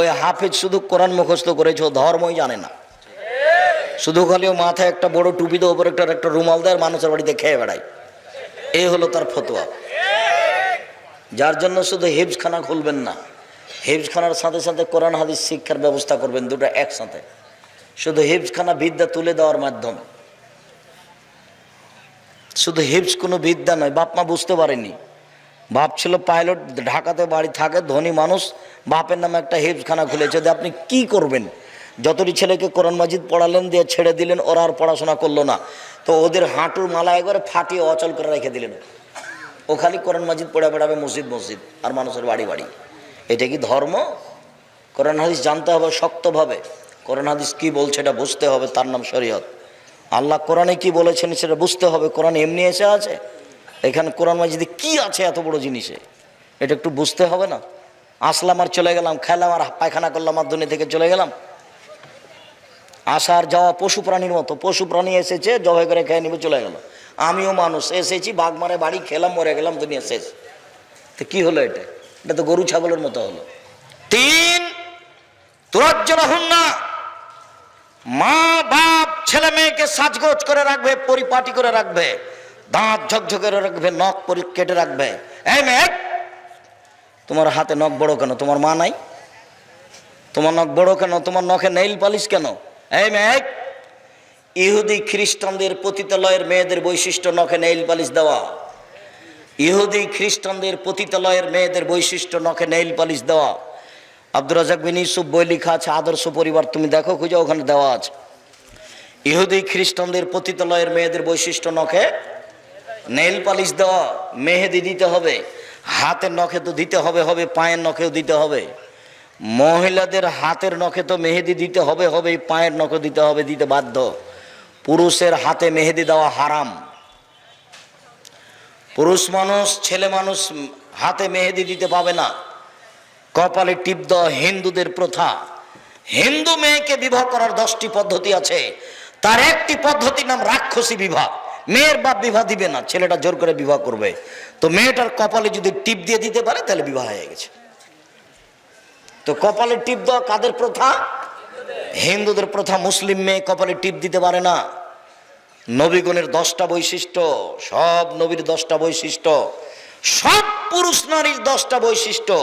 ওই হাফেজ শুধু কোরআন মুখস্থ করেছে, ও ধর্মই জানে না। শুধু খালি ও মাথায় একটা বড় টুপি দিয়ে ওপর একটা একটা রুমাল দেয় আর মানুষের বাড়িতে খেয়ে বেড়ায়। এই হলো তার ফতোয়া। যার জন্য শুধু হিফজখানা খুলবেন না, হিফজখানার সাথে সাথে কোরআন, হাদিস, শিক্ষার ব্যবস্থা করবেন দুটো একসাথে। শুধু হিফজখানা বিদ্যা তুলে দেওয়ার মাধ্যম। শুধু হিফজ কোনো বিদ্যা নয়, বাপ মা বুঝতে পারেনি। বাপ ছিল পাইলট, ঢাকাতে বাড়ি থাকে, ধনী মানুষ, বাপের নামে একটা হিফজখানা খুলেছে, যে আপনি কি করবেন? যতটি ছেলেকে কোরআন মাজিদ পড়ালেন, দিয়ে ছেড়ে দিলেন, ওরা আর পড়াশোনা করল না। তো ওদের হাঁটুর মালা একবারে ফাটিয়ে অচল করে রেখে দিলেন। ও খালি কোরআন মাজিদ পড়ে বেড়াবে মসজিদ মসজিদ, আর মানুষের বাড়ি বাড়ি। এটা কি ধর্ম? কোরআন হাদিস জানতে হবে শক্তভাবে। কোরআন হাদিস কি বলছে এটা বুঝতে হবে, তার নাম শরীয়ত। আল্লাহ কোরআনে কি বলেছেন সেটা বুঝতে হবে, কোরআন এমনি এসে আছে? এখানে কোরআন মাজিদে কি আছে এত বড় জিনিসে? এটা একটু বুঝতে হবে না? আসলাম আর চলে গেলাম, খেলাম আর পায়খানা করলাম, আর দুনিয়া থেকে চলে গেলাম। আসার যাওয়া পশু প্রাণীর মতো, পশু প্রাণী এসেছে, জবাই করে খেয়ে নিবে, চলে গেল। আমিও মানুষ, এসেছি, বাঘ মারে বাড়ি, খেলাম, মরে গেলাম, দুনিয়া শেষ। তো কি হলো এটা? এটা তো গরু, ছাগলের মতো হলো। তিন তুরাজ্জল হন না মা, বাপ, ছেলে, মেয়েকে সাজগোজ করে রাখবে, পরিপাটি করে রাখবে। দাঁত ঝকঝকে রাখবে, নখ পরি কেটে রাখবে। তোমার হাতে নখ বড় কেন? তোমার মা নাই? তোমার নখ বড় কেন? তোমার নখে নেইল পালিশ কেন? এই ইহুদি খ্রিস্টানদের পতিতালয়ের মেয়েদের বৈশিষ্ট্য নখে নেইল পালিশ দেওয়া। ইহুদি খ্রিস্টানদের পতিতালয়ের মেয়েদের বৈশিষ্ট্য নখে নেইল পালিশ দেওয়া। আব্দুর রাজাক বিন ইউসুফ বই লিখা আছে, আদর্শ পরিবার, তুমি দেখো, খুঁজে, ওখানে দেওয়া আছে। ইহুদি খ্রিস্টানদের পতিতালয়ের মেয়েদের বৈশিষ্ট্য নখে নেইল পালিশ দেওয়া, মেহেদি দিতে হবে হাতের নখে তো দিতে হবে হবে, পায়ের নখেও দিতে হবে। মহিলাদের হাতের নখে তো মেহেদি দিতে হবে হবে, পায়ের নখে দিতে হবে, দিতে বাধ্য। পুরুষের হাতে মেহেদি দেওয়া হারাম। পুরুষ মানুষ, ছেলে মানুষ হাতে মেহেদি দিতে পাবে না। কপালে টিপ দেওয়া হিন্দুদের প্রথা। হিন্দু মেয়েকে বিবাহ করার দশটি পদ্ধতি আছে। তার একটি পদ্ধতির নাম রাক্ষসী বিবাহ। মেয়ের বাপ বিবাহ দিবে না, ছেলেটা জোর করে বিবাহ করবে। তো মেয়েটার কপালে যদি টিপ দিয়ে দিতে পারে, তাহলে বিবাহ হয়ে গেছে। তো কপালে টিপ দেওয়া কাদের প্রথা? হিন্দুদের প্রথা, মুসলিম মেয়ে কপালে টিপ দিতে পারে না। নবীগণের দশটা বৈশিষ্ট্য, সব নবীর দশটা বৈশিষ্ট্য, সব পুরুষ নারীর দশটা বৈশিষ্ট্য।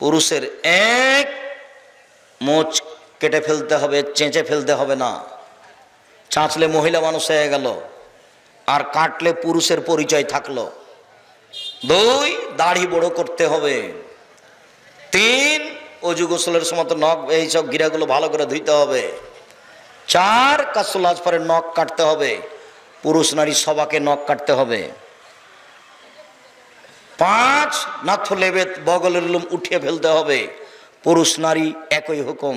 পুরুষের এক মোচ কেটে ফেলতে হবে, চেঁচে ফেলতে হবে না। চাঁচলে মহিলা মানুষ হয়ে গেল, আর কাটলে পুরুষের পরিচয় থাকল। দুই, দাড়ি বড় করতে হবে। তিন অজু গোসলের সময় নখ এইসব গিরাগুলো ভালো করে ধুইতে হবে। চার কাসুলাজ পরে নখ কাটতে হবে। পুরুষ নারী সবাকে নখ কাটতে হবে। পাঁচ, নাথ লেবেত বগলের লুম উঠিয়ে ফেলতে হবে। পুরুষ নারী একই হুকুম।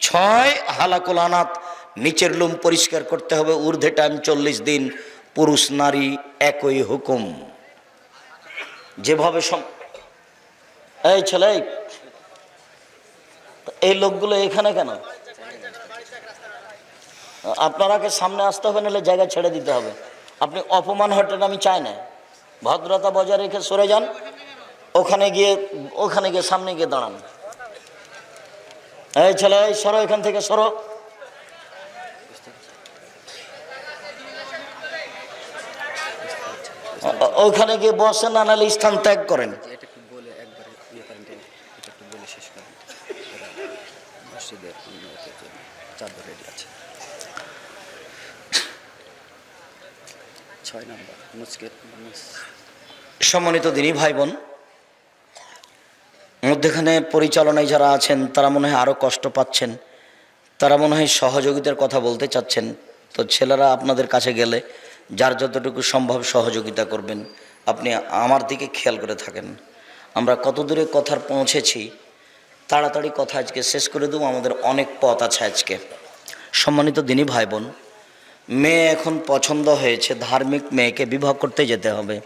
ছয়, হালাকুল আনাত নিচের লুম পরিষ্কার করতে হবে ঊর্ধ্বে টাইম চল্লিশ দিন পুরুষ নারী একই হুকুম। যেভাবে এই ছেলে এই, লোকগুলো এখানে কেন? আপনারাকে সামনে আসতে হবে নাহলে জায়গা ছেড়ে দিতে হবে। আপনি অপমান হটেন আমি চাই না। ভদ্রতা বজায় রেখে সরে যান ওখানে গিয়ে ওখানে গিয়ে সামনে গিয়ে দাঁড়ান। এই ছেলে সরো এখান থেকে সরো ও- ও- ওখানে গিয়ে বসেন না নাহলে স্থান ত্যাগ করেন। ইয়ে সম্মানিত দিনী ভাই বোন মধ্যেখানে পরিচালনায় যারা আছেন তারা মনে হয় আরও কষ্ট পাচ্ছেন। তারা মনে হয় সহযোগিতার কথা বলতে চাচ্ছেন। তো ছেলেরা আপনাদের কাছে গেলে যার যতটুকু সম্ভব সহযোগিতা করবেন, আপনি আমার দিকে খেয়াল করে থাকেন। আমরা কত দূরে কথার পৌঁছেছি, তাড়াতাড়ি কথা আজকে শেষ করে দেবো, আমাদের অনেক পথ আছে আজকে। সম্মানিত দিনী ভাই বোন মেয়ে এখন পছন্দ হয়েছে, ধার্মিক মেয়েকে বিবাহ করতে যেতে হবে।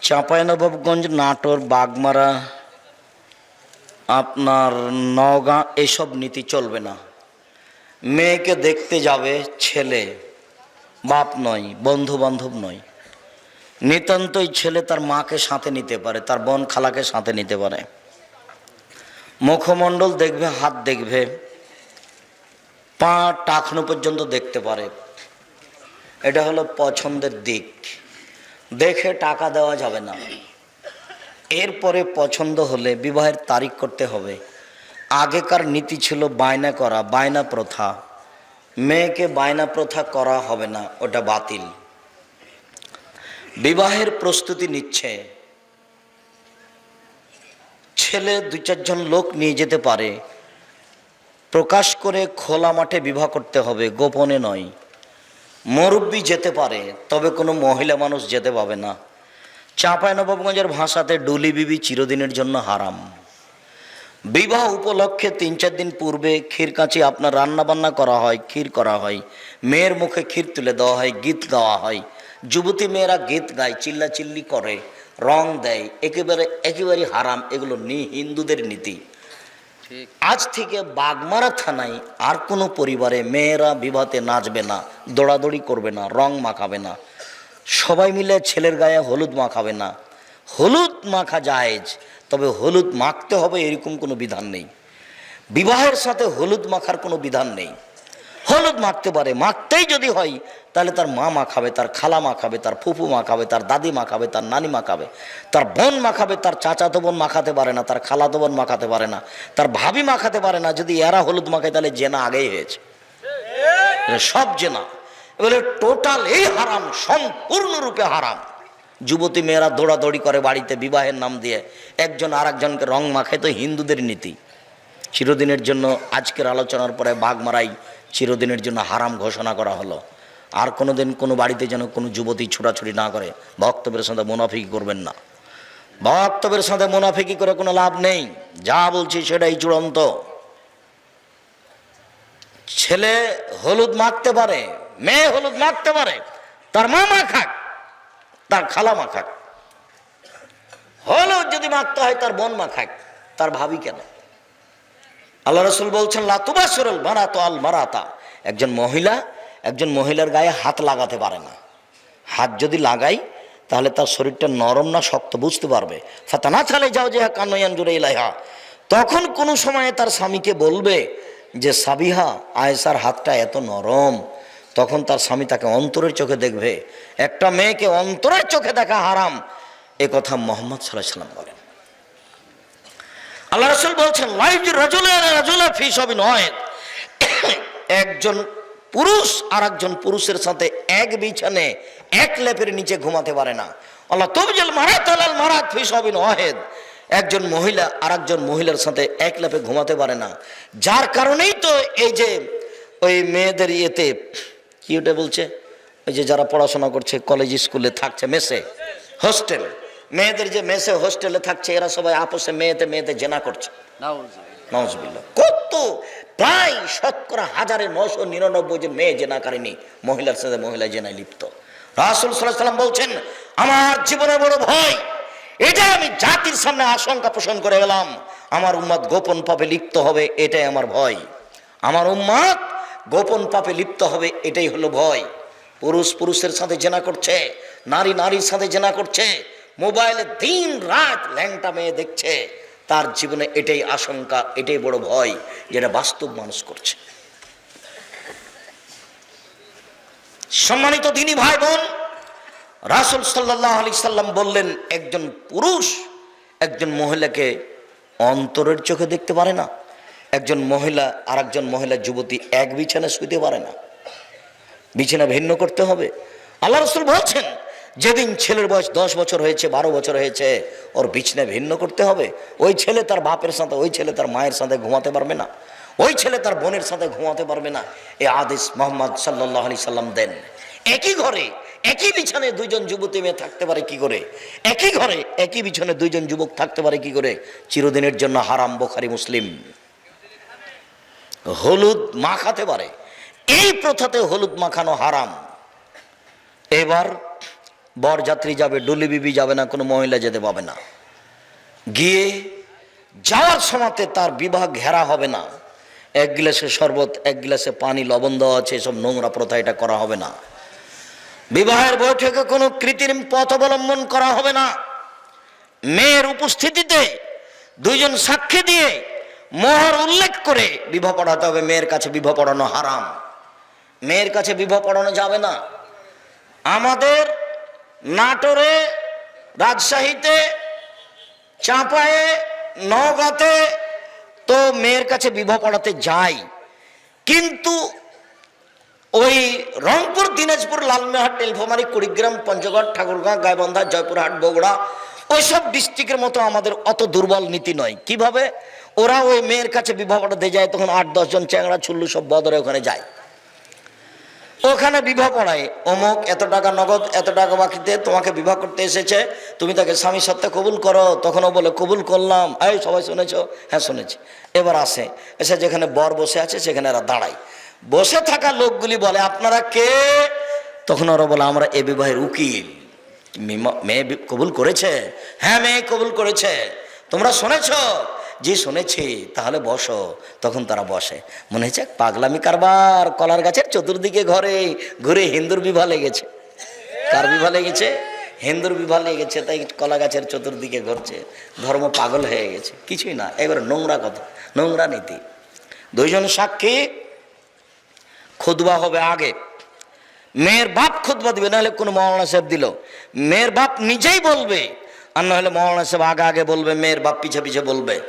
চাঁপাইনবাবগঞ্জ, নাটোর, বাগমারা, আপনার নওগাঁ, এসব নীতি চলবে না। মেয়েকে দেখতে যাবে ছেলে। বাপ নয় বন্ধু বান্ধব নয়। নিতান্তই ছেলে তার মাকে সাথে নিতে পারে, তার বোন খালাকে সাথে নিতে পারে। মুখমণ্ডল দেখবে, হাত দেখবে, পা টাকনো পর্যন্ত দেখতে পারে। এটা হলো পছন্দের দিক। দেখে টাকা দেওয়া যাবে না। এরপরে পছন্দ হলে বিবাহের তারিখ করতে হবে। আগেকার নীতি ছিল বায়না করা, বায়না প্রথা। মেয়েকে বায়না প্রথা করা হবে না, ওটা বাতিল। বিবাহের প্রস্তুতি নিচ্ছে। ছেলে দু চারজন লোক নিয়ে যেতে পারে। প্রকাশ করে খোলা মাঠে বিবাহ করতে হবে, গোপনে নয়। মুরব্বী যেতে পারে, তবে কোনো মহিলা মানুষ যেতে পাবে না। চাঁপাইনবাবগঞ্জের ভাষাতে, ডুলি বিবি চিরদিনের জন্য হারাম। বিবাহ উপলক্ষে তিন চার দিন পূর্বে ক্ষীর কাঁচি আপনার রান্না বান্না করা হয় ক্ষীর করা হয়। মেয়ের মুখে ক্ষীর তুলে দেওয়া হয় গীত গাওয়া হয়। যুবতী মেয়েরা গীত গায় চিল্লা চিল্লি করে রং দেয় একেবারে একেবারে হারাম এগুলো নি হিন্দুদের নীতি। আজ থেকে বাগমারা থানায় আর কোনো পরিবারে মেয়েরা বিবাহতে নাচবে না দৌড়াদৌড়ি করবে না রং মাখাবে না। সবাই মিলে ছেলের গায়ে হলুদ মাখাবে না। হলুদ মাখা জায়েজ। তবে হলুদ মাখতে হবে এরকম কোনো বিধান নেই। বিবাহের সাথে হলুদ মাখার কোনো বিধান নেই। হলুদ মাখতে পারে, মাখতেই যদি হয়, তাহলে তার মা মাখাবে, তার খালা মাখাবে, তার ফুফু মাখাবে, তার দাদি মাখাবে, তার নানি মাখাবে, তার বোন মাখাবে, তার চাচাতো বোন মাখাতে পারে না, তার খালাতো বোন মাখাতে পারে না, তার ভাবি মাখাতে পারে না, যদি এরা হলুদ মাখায়, তাহলে জেনা আগেই হয়েছে। সব জেনা। এবারে টোটাল এই হারাম, সম্পূর্ণরূপে হারাম। যুবতী মেয়েরা দৌড়াদৌড়ি করে বাড়িতে বিবাহের নাম দিয়ে একজন আর একজনকে রং মাখায় তো হিন্দুদের নীতি। চিরদিনের জন্য আজকের আলোচনার পরে বাঘ মারাই চিরদিনের জন্য হারাম ঘোষণা করা হলো। আর কোনো দিন কোনো বাড়িতে যেন কোনো যুবতী ছোটাছুটি না করে বক্তব্যের সাথে মুনাফিকি করবেন না। বক্তব্যের সাথে মুনাফিকি করে কোনো লাভ নেই। যা বলছি সেটাই চূড়ান্ত। ছেলে হলুদ মাখতে পারে, মেয়ে হলুদ মাখতে পারে, তার মা মাখাক তার খালা মাখাক হলুদ যদি মাখতে হয়, তার বোন মাখাক তার ভাবি কেন? আল্লাহ রসুল বলছেন লাতুবা লাতুবাসরল মারাতো আল মারাতা। একজন মহিলা, একজন মহিলার গায়ে হাত লাগাতে পারে না। হাত যদি লাগাই, তাহলে তার শরীরটা নরম না শক্ত, বুঝতে পারবে। ফাতানা ছালে যাও যে কানয়ান জুড়ে ইলাইহা। তখন কোনো সময়ে তার স্বামীকে বলবে যে, সাবিহা আয়েসার হাতটা এত নরম তখন তার স্বামী তাকে অন্তরের চোখে দেখবে। একটা মেয়েকে অন্তরের চোখে দেখা হারাম। এ কথা মোহাম্মদ সাল্লাহ সাল্লাম বলেন। আল্লাহ রসুল বলছেন লাইফ রাজুলে ফি সবই নয় একজন পুরুষ আর একজন পুরুষের সাথে এক বিছানে, এক লেপের নিচে ঘুমাতে পারে না। আল্লাহ তবজল মারাত আলাল মারাত ফি সবই নহেদ একজন মহিলা আর একজন মহিলার সাথে এক লেপে ঘুমাতে পারে না। যার কারণেই তো এই যে ওই মেয়েদের ইয়েতে কি ওটা বলছে? ওই যে যারা পড়াশোনা করছে কলেজ স্কুলে থাকছে মেসে হোস্টেল মেয়েদের যে মেসে হোস্টেলে থাকছে এরা সবাই আপোষে মেয়েতে মেয়েতে জেনা করছে। কত প্রায় শতকরা হাজারে নশো নিরানব্বই জন মেয়ে জেনাকারিনী মহিলার সাথে মহিলা জেনায় লিপ্ত। রাসুল সাল্লাহ সাল্লাম বলছেন আমার জীবনে বড় ভয়। এটা আমি জাতির সামনে আশঙ্কা পোষণ করে গেলাম আমার উম্মাদ গোপন পাপে লিপ্ত হবে এটাই আমার ভয়। আমার উম্মাদ গোপন পাপে লিপ্ত হবে, এটাই হলো ভয়। পুরুষ পুরুষের সাথে জেনা করছে, নারী নারীর সাথে জেনা করছে, মোবাইলে দিন রাত ল্যাংটা মেয়ে দেখছে। তার জীবনে এটাই আশঙ্কা, এটাই বড় ভয়, যেটা বাস্তব মানুষ করছে। সম্মানিত দিনী ভাই বোন, রাসুল সাল্লাহ আলি সাল্লাম বললেন, একজন পুরুষ একজন মহিলাকে অন্তরের চোখে দেখতে পারে না। একজন মহিলা আর একজন মহিলা যুবতী এক বিছানা শুইতে পারে না। বিছানা ভিন্ন করতে হবে। আল্লাহ রসুল বলছেন, যেদিন ছেলের বয়স দশ বছর হয়েছে, বারো বছর হয়েছে, ওর বিছানা ভিন্ন করতে হবে। ওই ছেলে তার বাপের সাথে, ওই ছেলে তার মায়ের সাথে ঘুমাতে পারবে না। ওই ছেলে তার বোনের সাথে ঘুমাতে পারবে না। এ আদেশ মোহাম্মদ সাল্লাহ আলি সাল্লাম দেন। একই ঘরে, একই বিছানে দুইজন যুবতী মেয়ে থাকতে পারে কি করে? একই ঘরে, একই বিছানে দুইজন যুবক থাকতে পারে কি করে? চিরদিনের জন্য হারাম বোখারি মুসলিম। হলুদ মাখাতে পারে। এই প্রথাতে হলুদ মাখানো হারাম। এবার বরযাত্রী যাবে, ডুলি বিবি যাবে না, কোনো মহিলা যেতে পাবে না। গিয়ে যাওয়ার সময়তে তার বিবাহ ঘেরা হবে না। এক গ্লাসে শরবত, এক গ্লাসে পানি, লবণ দেওয়া আছে, এসব নোংরা প্রথা, এটা করা হবে না। বিবাহের বৈঠকে কোনো কৃত্রিম পথ অবলম্বন করা হবে না। মেয়ের উপস্থিতিতে দুইজন সাক্ষী দিয়ে মোহর উল্লেখ করে বিবাহ পড়াতে হবে, মেয়ের কাছে বিবাহ পড়ানো হারাম। মেয়ের কাছে বিবাহ পড়ানো যাবে না। আমাদের নাটোরে, রাজশাহীতে চাঁপায়ে নওগাঁতে তো মেয়ের কাছে বিবাহ পড়াতে যাই। কিন্তু ওই রংপুর, দিনাজপুর লালমেহাট টেলফামারি কুড়িগ্রাম, পঞ্চগড়, ঠাকুরগাঁ, গাইবান্ধা, জয়পুরহাট, বগুড়া, ওইসব ডিস্ট্রিক্টের মতো আমাদের অত দুর্বল নীতি নয়। কীভাবে? ওরা ওই মেয়ের কাছে বিবাহ পড়াতে যায়, তখন আট দশজন চ্যাংড়া ছুল্লু সব বদরে ওখানে যায়। ওখানে বিবাহ পড়ায়, অমুক, এত টাকা নগদ, এত টাকা বাকিতে তোমাকে বিবাহ করতে এসেছে, তুমি তাকে স্বামী সত্ত্বে কবুল করো তখনও বলে, কবুল করলাম। এই, সবাই শুনেছো? হ্যাঁ শুনেছি। এবার আসে, এসে যেখানে বর বসে আছে, সেখানে এরা দাঁড়ায়। বসে থাকা লোকগুলি বলে, আপনারা কে? তখন ওরা বলে, আমরা এ বিবাহের উকিল। মেয়ে কবুল করেছে? হ্যাঁ মেয়ে কবুল করেছে। তোমরা শুনেছো? জি শুনেছি, তাহলে বসো। তখন তারা বসে। মনে হচ্ছে পাগলামি কারবার, কলার গাছের চতুর্দিকে ঘরে, ঘুরে হিন্দুর বিবাহ লেগেছে। কার বিবাহ লেগেছে? হিন্দুর বিবাহ লেগেছে, তাই কলা গাছের চতুর্দিকে ঘুরছে। ধর্ম পাগল হয়ে গেছে। কিছুই না এবারে নোংরা কথা, নোংরা নীতি। দুইজন সাক্ষী খুদবা হবে আগে। মেয়ের বাপ খুদবা দিবে, নাহলে কোনো মৌলানা সাহেব দিল। মেয়ের বাপ নিজেই বলবে, আর নাহলে মৌলানা সাহেব আগে আগে বলবে, মেয়ের বাপ পিছে পিছে বলবে।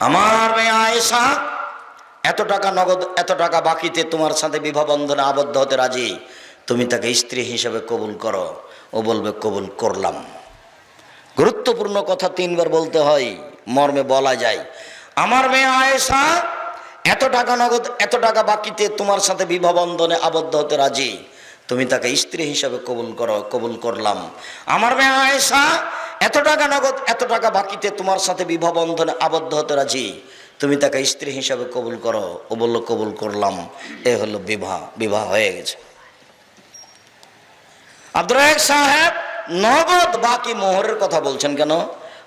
আমার মেয়ে আয়েশা, এত টাকা নগদ, এত টাকা বাকিতে তোমার সাথে বিবাহ বন্ধনে আবদ্ধ হতে রাজি? তুমি তাকে স্ত্রী হিসেবে কবুল করো। ও বলবে, কবুল করলাম। গুরুত্বপূর্ণ কথা তিনবার বলতে হয়, মর্মে বলা যায়। আমার মেয়ে আয়েশা, এত টাকা নগদ, এত টাকা বাকিতে তোমার সাথে বিবাহ বন্ধনে আবদ্ধ হতে রাজি। তুমি তাকে স্ত্রী হিসাবে কবুল করো, কবুল করলাম। আমার মেয়ে আয়েশা এত টাকা নগদ, এত টাকা বাকিতে তোমার সাথে বিবাহ বন্ধনে আবদ্ধ হতে রাজি। তুমি তাকে স্ত্রী হিসাবে কবুল করো। ও বলল, কবুল করলাম। এ হলো বিবাহ। বিবাহ হয়ে গেছে। রাজাক সাহেব, নগদ বাকি মোহরের কথা বলছেন কেন?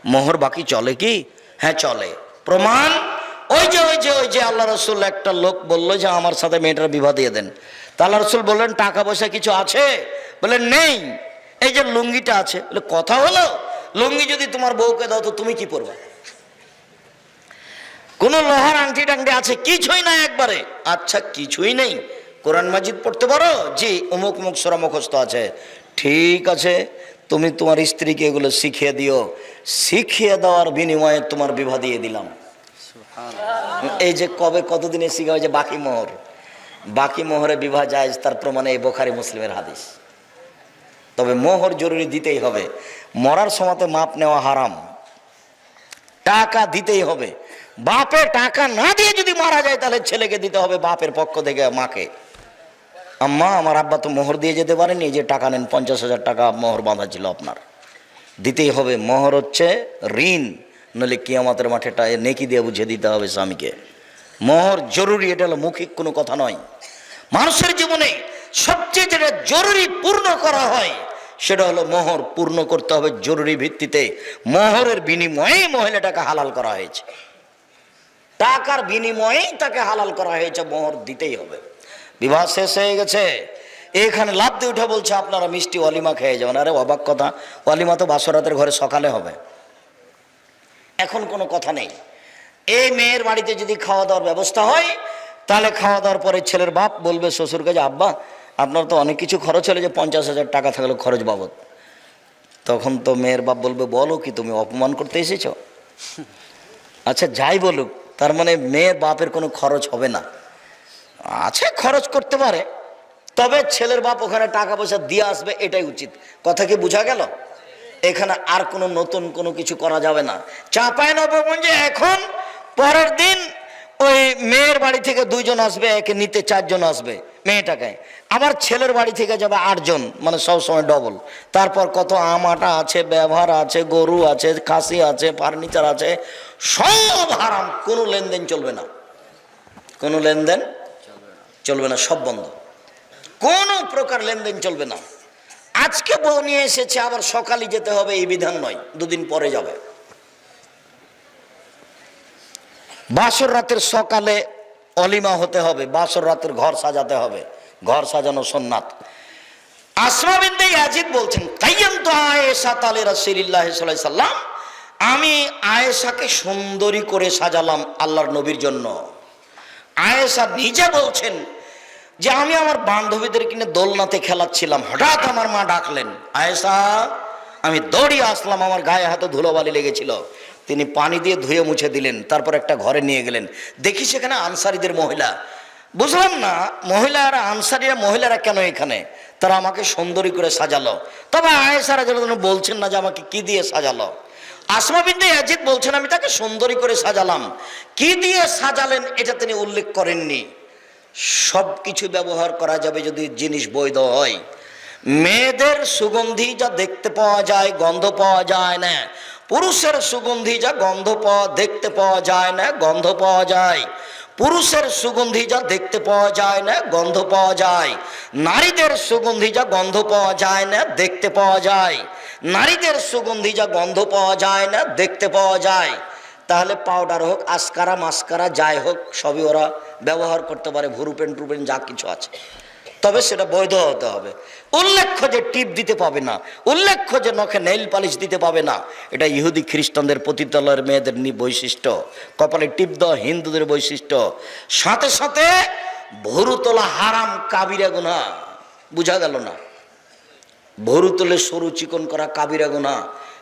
মোহর বাকি চলে কি? হ্যাঁ চলে। প্রমাণ? ওই যে ওই যে ওই যে আল্লাহ রসুল একটা লোক বলল যে, আমার সাথে মেয়েটার বিবাহ দিয়ে দেন। তা আল্লাহ রসুল বললেন, টাকা পয়সা কিছু আছে? বললেন, নেই। এই যে লুঙ্গিটা আছে। বলে, কথা হলো? লুঙ্গি যদি তোমার বউকে দাও তো তুমি কি পরবা? কোন লোহার আংটি টাংটি আছে কিছুই না একবারে। আচ্ছা কিছুই নেই। কোরআন মাজিদ পড়তে পারো? জি অমুক মুখ সরা মুখস্থ আছে। ঠিক আছে তুমি তোমার স্ত্রীকে এগুলো শিখিয়ে দিও। শিখিয়ে দেওয়ার বিনিময়ে তোমার বিবাহ দিয়ে দিলাম। এই যে কবে কতদিনে শিখা হয়েছে? বাকি মোহর। বাকি মোহরে বিবাহ যায় তার প্রমাণে এই বোখারি মুসলিমের হাদিস। তবে মোহর জরুরি দিতেই হবে। মরার সময়তে মাপ নেওয়া হারাম। টাকা দিতেই হবে। বাপে টাকা না দিয়ে যদি মারা যায়, তাহলে ছেলেকে দিতে হবে বাপের পক্ষ থেকে, মাকে। আম্মা, আমার আব্বা তো মোহর দিয়ে যেতে পারেনি যে টাকা নেন, পঞ্চাশ হাজার টাকা মোহর বাঁধা ছিল আপনার। দিতেই হবে। মোহর হচ্ছে ঋণ, নইলে কিয়ামতের মাঠে টা- নেকি দিয়ে বুঝিয়ে দিতে হবে স্বামীকে। মোহর জরুরি, এটা হলো মৌখিক কোনো কথা নয়। মানুষের জীবনে সবচেয়ে যেটা জরুরি পূর্ণ করা হয়, সেটা হলো মোহর পূর্ণ করতে হবে জরুরি ভিত্তিতে। মোহরের বিনিময়ে মহিলাটাকে হালাল করা হয়েছে। টাকার বিনিময়েই তাকে হালাল করা হয়েছে, মোহর দিতেই হবে। বিবাহ শেষ হয়ে গেছে। এখানে লাভ দিয়ে উঠে বলছে, আপনারা মিষ্টি অলিমা খেয়ে যাবেন। আরে অবাক কথা অলিমা তো বাসরাতের ঘরে সকালে হবে। এখন কোনো কথা নেই। এই মেয়ের বাড়িতে যদি খাওয়া দাওয়ার ব্যবস্থা হয়, তাহলে খাওয়া দাওয়ার পরে ছেলের বাপ বলবে শ্বশুরকে যে আব্বা আপনার তো অনেক কিছু খরচ হলে যে পঞ্চাশ হাজার টাকা থাকল খরচ বাবদ। তখন তো মেয়ের বাপ বলবে, বলো কি তুমি অপমান করতে এসেছ? আচ্ছা যাই বলুক, তার মানে মেয়ের বাপের কোনো খরচ হবে না। আছে, খরচ করতে পারে, তবে ছেলের বাপ ওখানে টাকা পয়সা দিয়ে আসবে, এটাই উচিত। কথা কি বোঝা গেল? এখানে আর কোনো নতুন কোনো কিছু করা যাবে না। চাপায় নবগঞ্জে এখন পরের দিন ওই মেয়ের বাড়ি থেকে দুইজন আসবে, একে নিতে চারজন আসবে, মেয়েটাকে। আবার ছেলের বাড়ি থেকে যাবে আটজন মানে সব সময় ডবল তারপর কত আম, আটা আছে, ব্যবহার আছে, গরু আছে, খাসি আছে ফার্নিচার আছে, সব হারাম, কোনো লেনদেন চলবে না। কোনো লেনদেন চলবে না, সব বন্ধ। কোনো প্রকার লেনদেন চলবে না। আজকে বউ নিয়ে এসেছে, আবার সকালে যেতে হবে, এই বিধান নয়, দুদিন পরে যাবে। বাসর রাতের সকালে অলিমা হতে হবে, বাসর রাতের ঘর সাজাতে হবে। ঘর সাজানো সোননাথ। আসমা বিনতে ইয়াজিদ বলছেন কাইয়াম তো আয়েশা তালে রাসূলুল্লাহ সাল্লাম, আমি আয়েশাকে সুন্দরী করে সাজালাম আল্লাহর নবীর জন্য। আয়েশা নিজে বলছেন যে, আমি আমার বান্ধবীদের কিনে দোলনাতে খেলাচ্ছিলাম, হঠাৎ আমার মা ডাকলেন, আয়েশা, আমি দৌড়িয়ে আসলাম, আমার গায়ে হাতে ধুলোবালি লেগেছিল। তিনি পানি দিয়ে ধুয়ে মুছে দিলেন, তারপর একটা ঘরে নিয়ে গেলেন। দেখি সেখানে আনসারিদের মহিলা বুঝলাম না, মহিলারা, আনসারিয়া মহিলারা কেন এখানে? তারা আমাকে সুন্দরী করে সাজালো। তবে আয়েসারা যেন বলছেন না যে আমাকে কি দিয়ে সাজালো? আসমা বিনতে ইয়াজিদ বলছেন, আমি তাকে সুন্দরী করে সাজালাম। কি দিয়ে সাজালেন এটা তিনি উল্লেখ করেননি। সব কিছু ব্যবহার করা যাবে যদি জিনিস বৈধ হয়। মেয়েদের সুগন্ধি যা দেখতে পাওয়া যায়, গন্ধ পাওয়া যায় না। পুরুষের সুগন্ধি যা গন্ধ পাওয়া, দেখতে পাওয়া যায় না, গন্ধ পাওয়া যায়। পুরুষের সুগন্ধি যা দেখতে পাওয়া যায় না, গন্ধ পাওয়া যায়। নারীদের সুগন্ধি যা গন্ধ পাওয়া যায় না, দেখতে পাওয়া যায়। নারীদের সুগন্ধি যা গন্ধ পাওয়া যায় না, দেখতে পাওয়া যায়। তাহলে পাউডার হোক, আস্কারা, মাস্কারা, যাই হোক, সবই ওরা ব্যবহার করতে পারে ভুরুপেন টুপেন যা কিছু আছে। তবে সেটা বৈধ হতে হবে। উল্লেখ্য যে টিপ দিতে পাবে না, উল্লেখ্য যে নখে নেইল পালিশ দিতে পাবে না, এটা ইহুদি খ্রিস্টানদের পতিতালয়ের মেয়েদের বৈশিষ্ট্য। কপালে টিপ দেওয়া হিন্দুদের বৈশিষ্ট্য। সাথে সাথে ভরু তোলা হারাম কাবিরা গুনা। বুঝা গেল না? ভরু তোলে সরু চিকন করা কাবিরা গুনা।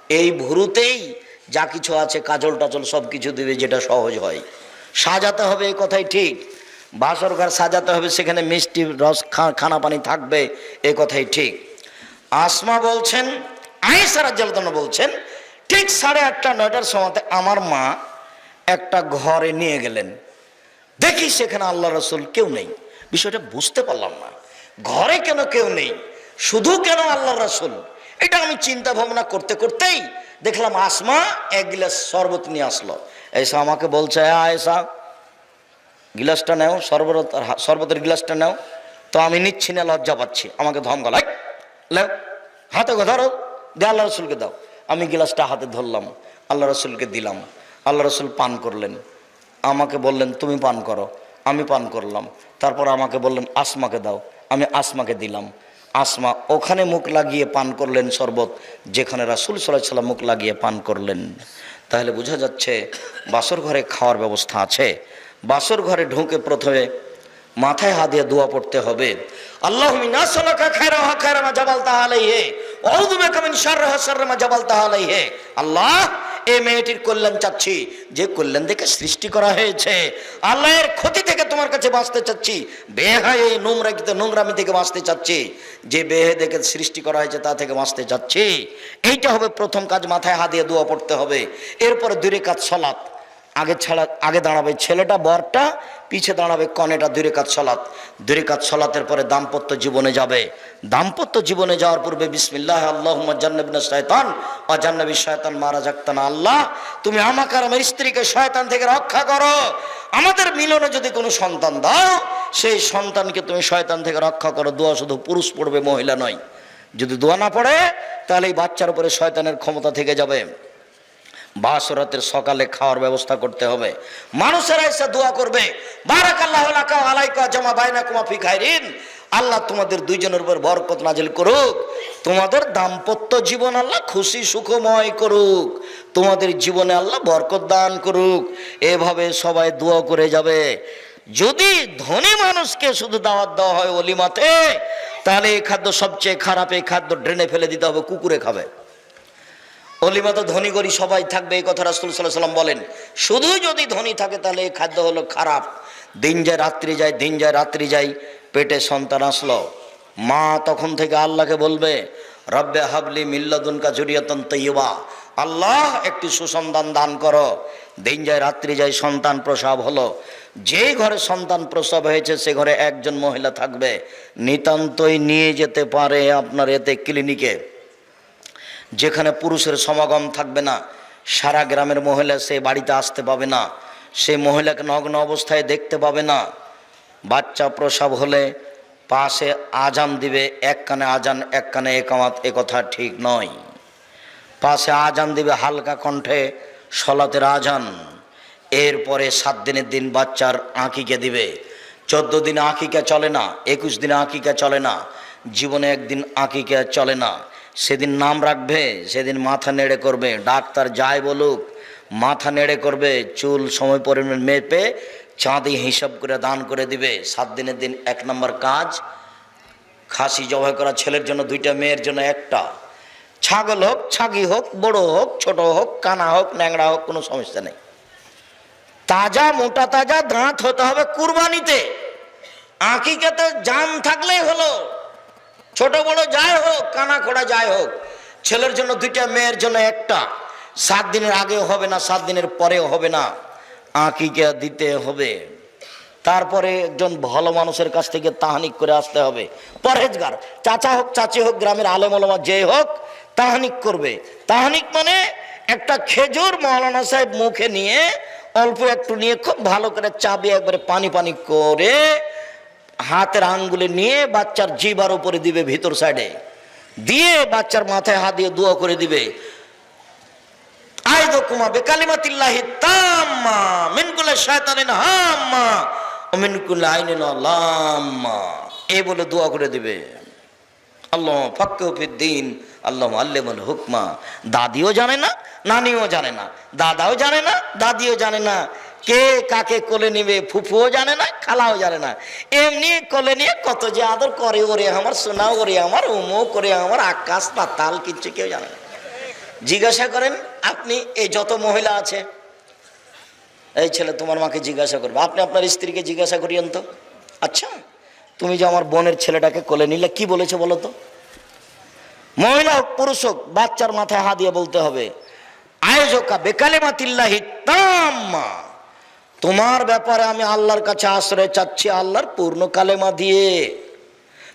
এই ভরুতেই যা কিছু আছে, কাজল টাজল সব কিছু দেবে যেটা সহজ হয়। সাজাতে হবে এ কথাই ঠিক। বাসর ঘর সাজাতে হবে, সেখানে মিষ্টি, রস খানা পানি থাকবে, এ কথাই ঠিক। আসমা বলছেন আয়েসারা জলদন বলছেন, ঠিক সাড়ে আটটা, নয়টার সময়তে আমার মা একটা ঘরে নিয়ে গেলেন। দেখি সেখানে আল্লাহ রসুল কেউ নেই। বিষয়টা বুঝতে পারলাম না। ঘরে কেন কেউ নেই? শুধু কেন আল্লাহ রসুল? এটা আমি চিন্তা ভাবনা করতে করতেই দেখলাম আসমা এক গিলাস শরবত নিয়ে আসলো। এসা আমাকে বলছে, "এ আয়েশা গিলাসটা নাও, শরবত শরবতের গিলাসটা নাও। তো আমি নিচ্ছি না, লজ্জা পাচ্ছি। আমাকে ধম গলায় লেও হাতে ধরো। দে আল্লাহ রসুলকে দাও। আমি গিলাসটা হাতে ধরলাম, আল্লাহ রসুলকে দিলাম। আল্লাহ রসুল পান করলেন। আমাকে বললেন, তুমি পান করো। আমি পান করলাম। তারপর আমাকে বললেন, আসমাকে দাও। আমি আসমাকে দিলাম। আসমা ওখানে মুখ লাগিয়ে পান করলেন শরবত, যেখানে রাসুল সাল্লাহ সাল্লাম মুখ লাগিয়ে পান করলেন। তাহলে বোঝা যাচ্ছে, বাসর ঘরে খাওয়ার ব্যবস্থা আছে। বাসর ঘরে ঢুকে প্রথমে মাথায় হাত দিয়ে দোয়া পড়তে হবে। আল্লাহ আল্লাহ, এই মেয়েটির কল্যাণ চাচ্ছি। যে কল্যাণ থেকে সৃষ্টি করা হয়েছে, আল্লাহর ক্ষতি থেকে তোমার কাছে বাঁচতে চাচ্ছি। বেহায় এই নোংরা নোংরামি থেকে বাঁচতে চাচ্ছি। যে বেহে দেখে সৃষ্টি করা হয়েছে তা থেকে বাঁচতে চাচ্ছি। এইটা হবে প্রথম কাজ, মাথায় হাত দিয়ে দোয়া পড়তে হবে। এরপরে দূরে কাজ সলাৎ আগে ছাড়া, আগে দাঁড়াবে ছেলেটা, বরটা, পিছে দাঁড়াবে কনেটা দূরে কাজ সলাৎ। দূরে কাজ সলাতের পরে দাম্পত্য জীবনে যাবে। দাম্পত্য জীবনে যাওয়ার পূর্বে বিসমিল্লাহ আল্লাহ জান্নবিন শয়তান। ও জান্নবী শয়তান, মারা যাক্তান আল্লাহ। তুমি আমাকে আর আমার স্ত্রীকে শয়তান থেকে রক্ষা করো। আমাদের মিলনে যদি কোনো সন্তান দাও, সেই সন্তানকে তুমি শয়তান থেকে রক্ষা করো। দোয়া শুধু পুরুষ পড়বে, মহিলা নয়। যদি দোয়া না পড়ে, তাহলে এই বাচ্চার উপরে শয়তানের ক্ষমতা থেকে যাবে। বাসরাতের সকালে খাওয়ার ব্যবস্থা করতে হবে। মানুষেরা এসে দোয়া করবে আলাইকা জামা বাইনা আল্লাহ তোমাদের দুইজনের উপর বরকত নাজিল করুক। তোমাদের দাম্পত্য জীবন আল্লাহ খুশি সুখময় করুক। তোমাদের জীবনে আল্লাহ বরকত দান করুক। এভাবে সবাই দোয়া করে যাবে। যদি ধনী মানুষকে শুধু দাওয়াত দেওয়া হয় অলিমাতে, তাহলে এই খাদ্য সবচেয়ে খারাপ, এই খাদ্য ড্রেনে ফেলে দিতে হবে, কুকুরে খাবে। অলিমা ধনী করি সবাই থাকবে, এই কথা রাসুল সাল্লাহ সাল্লাম বলেন। শুধু যদি ধনী থাকে, তাহলে এই খাদ্য হলো খারাপ। দিন যায়, রাত্রি যায়, দিন যায়, রাত্রি যায়, পেটে সন্তান আসলো। মা তখন থেকে আল্লাহকে বলবে, রব্বে হাবলি মিল্লাদুনকা জুরিয়াতন তৈবা আল্লাহ একটি সুসন্তান দান করো। দিন যায়, রাত্রি যায়, সন্তান প্রসব হলো। যে ঘরে সন্তান প্রসব হয়েছে, সে ঘরে একজন মহিলা থাকবে। নিতান্তই নিয়ে যেতে পারে আপনার এতে ক্লিনিকে। যেখানে পুরুষের সমাগম থাকবে না, সারা গ্রামের মহিলা সে বাড়িতে আসতে পাবে না, সে মহিলাকে নগ্ন অবস্থায় দেখতে পাবে না। বাচ্চা প্রসব হলে পাশে আজান দিবে এক কানে আজান এক কানে একামাত কথা ঠিক নয়। পাশে আজান দিবে হালকা কণ্ঠে সলাতের আজান। এরপরে সাত দিনের দিন বাচ্চার আঁকিকে দিবে। চোদ্দ দিনে আঁকিকা চলে না, একুশ দিনে আঁকিকা চলে না, জীবনে একদিন আঁকিকা চলে না। সেদিন নাম রাখবে, সেদিন মাথা নেড়ে করবে, ডাক্তার যাই বলুক, মাথা নেড়ে করবে, চুল সময় পরিমাণ মেপে চাঁদি হিসাব করে দান করে দিবে। সাত দিনের দিন এক নম্বর কাজ, খাসি জবাই করা ছেলের জন্য দুইটা, মেয়ের জন্য একটা। ছাগল হোক, ছাগি হোক, বড় হোক, ছোট হোক, কানা হোক ন্যাংরা হোক, কোনো সমস্যা নেই। তাজা মোটা তাজা দাঁত হতে হবে কুরবানিতে। আঁকিকাতে জাম থাকলেই হলো। ছোট বড় যাই হোক, কানা খোড়া যাই হোক, ছেলের জন্য দুইটা, মেয়ের জন্য একটা। সাত দিনের আগেও হবে না, সাত দিনের পরেও হবে না। আঁকিকা দিতে হবে। তারপরে একজন ভালো মানুষের কাছ থেকে তাহানিক করে আসতে হবে। পরহেজগার, চাচা হোক, চাচি হোক, গ্রামের আলেম আলমা যে হোক, তাহানিক করবে। তাহানিক মানে একটা খেজুর মৌলানা সাহেব মুখে নিয়ে অল্প একটু নিয়ে খুব ভালো করে চাবিয়ে একবারে পানি পানি করে হাতের আঙ্গুলে নিয়ে বাচ্চার জিবার উপরে দিবে ভিতর সাইডে। দিয়ে বাচ্চার মাথায় হাত দিয়ে দোয়া করে দিবে। আইদকুমা বেকালিমাতিল্লাহি তাম্মা মিন কুল্লি শায়তানিন হাম্মা ও মিন কুল্লি আইনিন লাম্মা এই বলে দোয়া করে দিবে। আল্লাহ ফিদ্দিন আল্লাহ আল্লেমুল হুকমা। দাদিও জানে না, নানিও জানে না, দাদাও জানে না, দাদিও জানে না। কে কাকে কোলে নিবে? ফুফুও জানে না, খালাও জানে না। এমনি কোলে নিয়ে কত যে আদর করে, ওরে আমার সোনা, ওরে আমার উমো করে আমার আকাশ, পাতাল, কিচ্ছু কেউ জানে না। জিজ্ঞাসা করেন, আপনি এই যত মহিলা আছে, এই ছেলে তোমার মাকে জিজ্ঞাসা করবে। আপনি আপনার স্ত্রীকে জিজ্ঞাসা করিয়েন তো। আচ্ছা তুমি যে আমার বোনের ছেলেটাকে কোলে নিলে, কি বলেছে বলো তো? মহিলা হোক, পুরুষ হোক, বাচ্চার মাথায় হাত দিয়ে বলতে হবে, আয়োজকা বেকালে মাতিল্লাহি তাম্মা। তোমার ব্যাপারে আমি আল্লাহর কাছে আশ্রয় চাচ্ছি, আল্লাহর পূর্ণ কালেমা দিয়ে।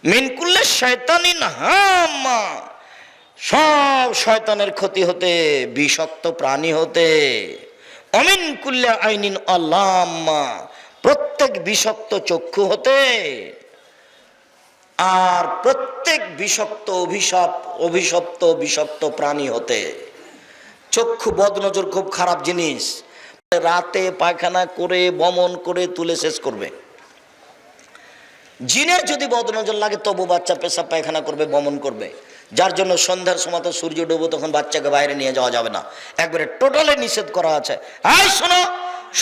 মিনকুল্লে শয়তানিন হাম্মা সব শয়তানের ক্ষতি হতে, বিষাক্ত প্রাণী হতে। অমিন কুল্লে আইনিন আল্লাম্মা। প্রত্যেক বিষাক্ত চক্ষু হতে। আর প্রত্যেক বিষাক্ত অভিশাপ, অভিশপ্ত, বিষাক্ত প্রাণী হতে। চক্ষু বদনজর খুব খারাপ জিনিস। রাতে পায়খানা করে, বমন করে তুলে শেষ করবে। জিনের যদি বদনজর লাগে, তবু বাচ্চা পেশাব পায়খানা করবে, বমন করবে। যার জন্য সন্ধ্যার সময় তো সূর্য ডুবো, তখন বাচ্চাকে বাইরে নিয়ে যাওয়া যাবে না। একবারে টোটালে নিষেধ করা আছে। এই শোনো,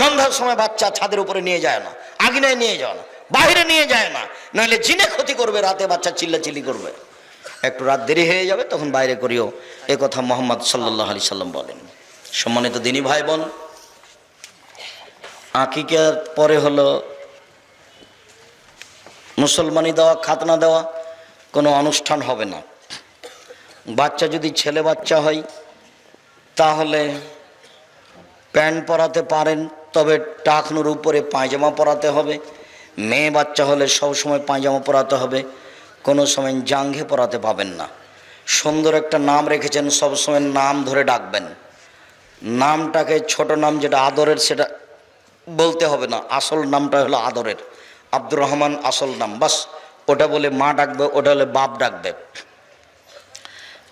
সন্ধ্যার সময় বাচ্চা ছাদের উপরে নিয়ে যায় না আগুনায় নিয়ে যাও না, বাইরে নিয়ে যায় না। নাহলে জিনে ক্ষতি করবে, রাতে বাচ্চা চিল্লা চিল্লাচিল্লি করবে। একটু রাত দেরি হয়ে যাবে, তখন বাইরে করিও। কথা মোহাম্মদ সাল্লাহ আলি সাল্লাম বলেন। সম্মানিত দিনী ভাই বোন আকিকার পরে হলো মুসলমানি দেওয়া, খাতনা দেওয়া, কোনো অনুষ্ঠান হবে না। বাচ্চা যদি ছেলে বাচ্চা হয়, তাহলে প্যান্ট পরাতে পারেন, তবে টাকনুর উপরে পায়জামা পরাতে হবে। মেয়ে বাচ্চা হলে সবসময় পায়জামা পরাতে হবে, কোনো সময় জাঙ্ঘে পরাতে পাবেন না। সুন্দর একটা নাম রেখেছেন, সবসময় নাম ধরে ডাকবেন। নামটাকে ছোট নাম যেটা আদরের, সেটা বলতে হবে না, আসল নামটা হলো আদরের। আব্দুর রহমান আসল নাম, বাস। ওটা বলে মা ডাকবে, ওটা হলে বাপ ডাকবে।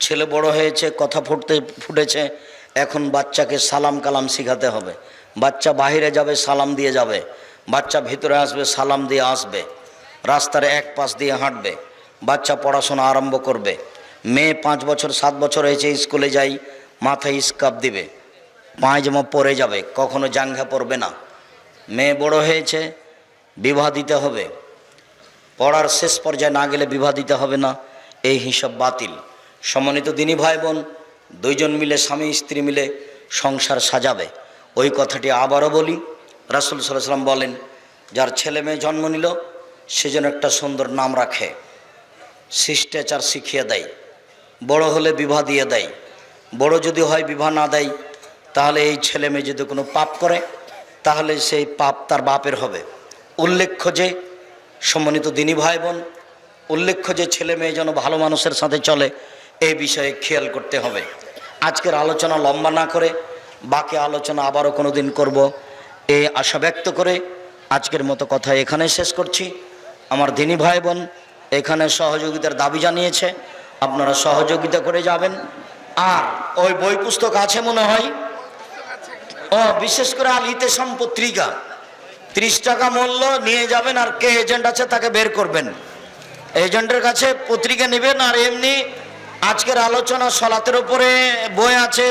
ছেলে বড় হয়েছে, কথা ফুটতে ফুটেছে, এখন বাচ্চাকে সালাম কালাম শিখাতে হবে। বাচ্চা বাহিরে যাবে, সালাম দিয়ে যাবে। বাচ্চা ভিতরে আসবে, সালাম দিয়ে আসবে। রাস্তার এক পাশ দিয়ে হাঁটবে। বাচ্চা পড়াশোনা আরম্ভ করবে। মেয়ে পাঁচ বছর, সাত বছর হয়েছে, স্কুলে যাই, মাথায় স্কাপ দিবে। পায়জামা পরে যাবে, কখনো জাঙ্ঘা পরবে না। মেয়ে বড় হয়েছে, বিবাহ দিতে হবে। পড়ার শেষ পর্যায়ে না গেলে বিবাহ দিতে হবে না। এই হিসাব বাতিল। সম্মানিত দিনী ভাই বোন দুইজন মিলে, স্বামী স্ত্রী মিলে সংসার সাজাবে। ওই কথাটি আবারও বলি। রাসুল সাল্লাম বলেন, যার ছেলে মেয়ে জন্ম নিল, সে একটা সুন্দর নাম রাখে। শিষ্টাচার শিখিয়ে দেয়। বড় হলে বিবাহ দিয়ে দেয়। বড় যদি হয়, বিবাহ না দেয়, তাহলে এই ছেলে মেয়ে যদি কোনো পাপ করে তাহলে সেই পাপ তার বাপের হবে। উল্লেখ্য যে, সম্মানিত দিনী ভাই বোন উল্লেখ্য যে ছেলে মেয়ে যেন ভালো মানুষের সাথে চলে এই বিষয়ে খেয়াল করতে হবে। আজকের আলোচনা লম্বা না করে, বাকি আলোচনা আবারও কোনো দিন করব। এই আশা ব্যক্ত করে আজকের মতো কথা এখানে শেষ করছি। আমার দিনী ভাই বোন এখানে সহযোগিতার দাবি জানিয়েছে, আপনারা সহযোগিতা করে যাবেন। আর ওই বই পুস্তক আছে মনে হয় ও, বিশেষ করে আল ইতেসাম পত্রিকা ত্রিশ টাকা মূল্য নিয়ে যাবেন আর কে এজেন্ট আছে তাকে বের করবেন। এজেন্টের কাছে পত্রিকা নেবেন আর এমনি আজকের আলোচনা সলাতের উপরে বই আছে,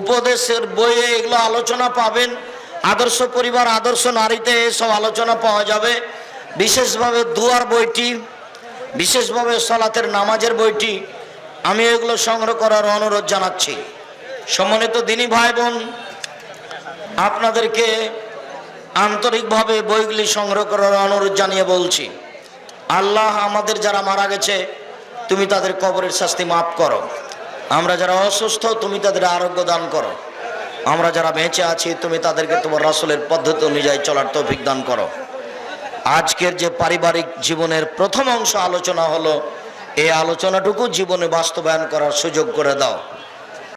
উপদেশের বইয়ে এগুলো আলোচনা পাবেন। আদর্শ পরিবার, আদর্শ নারীতে এসব আলোচনা পাওয়া যাবে। বিশেষভাবে দুয়ার বইটি, বিশেষভাবে সলাতের নামাজের বইটি, আমি এগুলো সংগ্রহ করার অনুরোধ জানাচ্ছি। সম্মানিত দিনী ভাই বোন আপনাদেরকে আন্তরিকভাবে বইগুলি সংগ্রহ করার অনুরোধ জানিয়ে বলছি, আল্লাহ আমাদের যারা মারা গেছে, তুমি তাদের কবরের শাস্তি মাফ করো। আমরা যারা অসুস্থ, তুমি তাদের আরোগ্য দান করো। আমরা যারা বেঁচে আছি, তুমি তাদেরকে তোমার রাসুলের পদ্ধতি অনুযায়ী চলার তৌফিক দান করো। আজকের যে পারিবারিক জীবনের প্রথম অংশ আলোচনা হলো, এই আলোচনাটুকু জীবনে বাস্তবায়ন করার সুযোগ করে দাও।